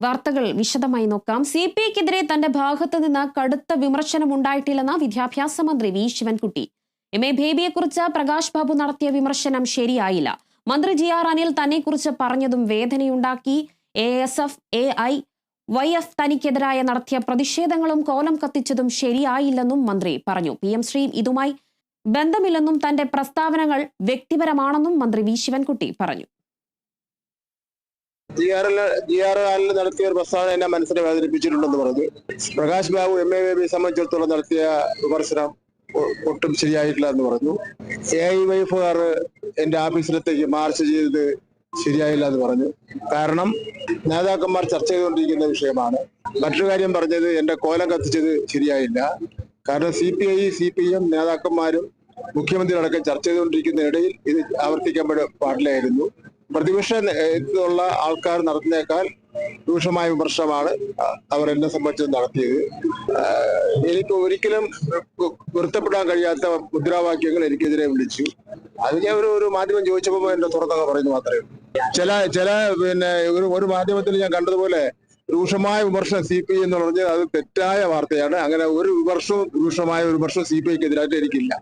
വാർത്തകൾ വിശദമായി നോക്കാം. സി പി ഐക്കെതിരെ തന്റെ ഭാഗത്ത് നിന്ന് കടുത്ത വിമർശനം ഉണ്ടായിട്ടില്ലെന്ന് വിദ്യാഭ്യാസ മന്ത്രി വി ശിവൻകുട്ടി. എം. എ. ബേബിയെക്കുറിച്ച് പ്രകാശ് ബാബു നടത്തിയ വിമർശനം ശരിയായില്ല. മന്ത്രി ജി ആർ അനിൽ തന്നെക്കുറിച്ച് പറഞ്ഞതും വേദനയുണ്ടാക്കി. A S F A I Y F തനിക്കെതിരായ നടത്തിയ പ്രതിഷേധങ്ങളും കോലം കത്തിച്ചതും ശരിയായില്ലെന്നും മന്ത്രി പറഞ്ഞു. പി. എം. ശ്രീ ഇതുമായി ബന്ധമില്ലെന്നും തന്റെ പ്രസ്താവനകൾ വ്യക്തിപരമാണെന്നും മന്ത്രി വി ശിവൻകുട്ടി പറഞ്ഞു. G R L G R നടത്തിയ ഒരു പ്രസ്താവന എന്നെ മനസ്സിനെ വേദനിപ്പിച്ചിട്ടുണ്ടെന്ന് പറഞ്ഞു. പ്രകാശ് ബാബു എം എ ബേബിയെ സംബന്ധിച്ചിടത്തോളം നടത്തിയ വിമർശനം ഒട്ടും ശരിയായിട്ടില്ല എന്ന് പറഞ്ഞു. എ ഐ വൈഫുകാർ എന്റെ ഓഫീസിലത്തേക്ക് മാർച്ച് ചെയ്തത് ശരിയായില്ല എന്ന് പറഞ്ഞു. കാരണം നേതാക്കന്മാർ ചർച്ച ചെയ്തുകൊണ്ടിരിക്കുന്ന വിഷയമാണ്. മറ്റൊരു കാര്യം പറഞ്ഞത് എന്റെ കോലം കത്തിച്ചത് ശരിയായില്ല. കാരണം C P I C P M നേതാക്കന്മാരും മുഖ്യമന്ത്രി അടക്കം ചർച്ച ചെയ്തുകൊണ്ടിരിക്കുന്നതിനിടയിൽ ഇത് ആവർത്തിക്കാൻ പാടില്ലായിരുന്നു. പ്രതിപക്ഷ ഉള്ള ആൾക്കാർ നടത്തിയേക്കാൾ രൂക്ഷമായ വിമർശനമാണ് എന്നെ സംബന്ധിച്ച് നടത്തിയത്. എനിക്ക് ഒരിക്കലും പൊരുത്തപ്പെടാൻ കഴിയാത്ത മുദ്രാവാക്യങ്ങൾ എനിക്കെതിരെ വിളിച്ചു. അത് ഞാൻ ഒരു ഒരു മാധ്യമം ചോദിച്ചപ്പോൾ എന്റെ തുറന്നൊക്കെ പറയുന്നു മാത്രമേ ചില ചില പിന്നെ ഒരു ഒരു മാധ്യമത്തിൽ ഞാൻ കണ്ടതുപോലെ രൂക്ഷമായ വിമർശനം സി പി ഐ എന്ന് പറഞ്ഞത് അത് തെറ്റായ വാർത്തയാണ്. അങ്ങനെ ഒരു വിമർശവും രൂക്ഷമായ ഒരു വിമർശവും സി പി ഐക്ക് എതിരായിട്ട് എനിക്കില്ല.